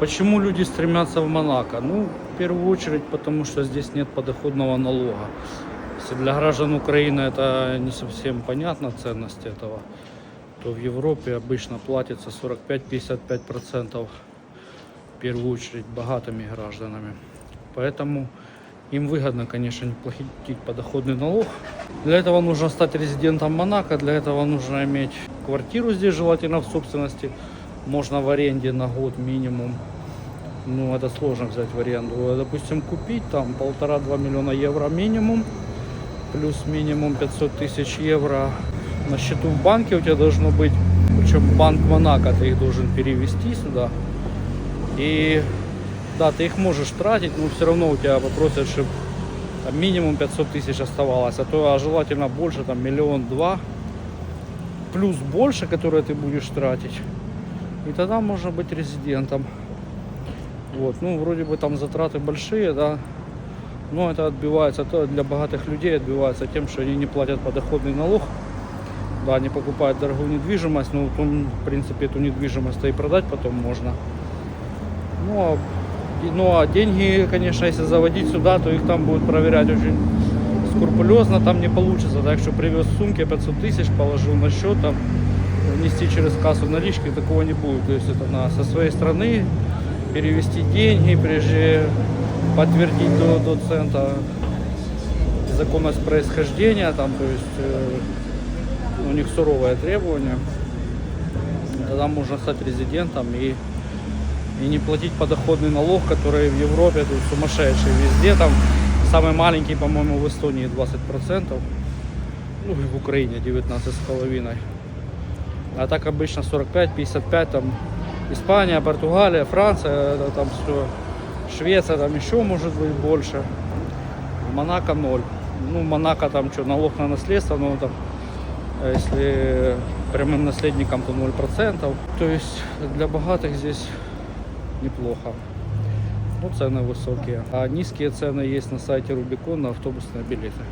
Почему люди стремятся в Монако? Ну, в первую очередь, потому что здесь нет подоходного налога. Если для граждан Украины это не совсем понятна ценность этого, то в Европе обычно платится 45-55% в первую очередь богатыми гражданами. Поэтому им выгодно, конечно, не платить подоходный налог. Для этого нужно стать резидентом Монако, для этого нужно иметь квартиру здесь, желательно в собственности. Можно в аренде на год минимум. Ну, это сложно взять в аренду. Допустим, купить там полтора-два миллиона евро минимум, плюс минимум 500 тысяч евро на счету в банке у тебя должно быть. Причем банк Монако, ты их должен перевести сюда. И да, ты их можешь тратить, но все равно у тебя попросят, чтобы там, минимум 500 тысяч оставалось, а то а желательно больше, там миллион-два, плюс больше, которые ты будешь тратить. И тогда можно быть резидентом. Вот, ну, вроде бы там затраты большие, да, но это отбивается, то для богатых людей отбивается тем, что они не платят подоходный налог. Да, они покупают дорогую недвижимость, но потом, в принципе, эту недвижимость и продать потом можно. Ну а, ну, а деньги, конечно, если заводить сюда, то их там будут проверять очень скрупулезно, там не получится. Так что привез в сумке 500 тысяч, положил на счет, там, внести через кассу налички, такого не будет. То есть это надо со своей стороны перевести деньги, прежде подтвердить до, до цента законность происхождения, там, то есть э, у них суровое требование. Тогда можно стать резидентом и, и не платить подоходный налог, который в Европе тут сумасшедший. Везде там самый маленький, по-моему, в Эстонии 20%. Ну и в Украине 19,5%. А так обычно 45-55, там Испания, Португалия, Франция, это там все. Швеция там еще может быть больше. Монако ноль. Ну, Монако там что, налог на наследство, но там, э, если прямым наследникам, то 0%. То есть для богатых здесь неплохо. Ну, цены высокие. А низкие цены есть на сайте Рубикон на автобусные билеты.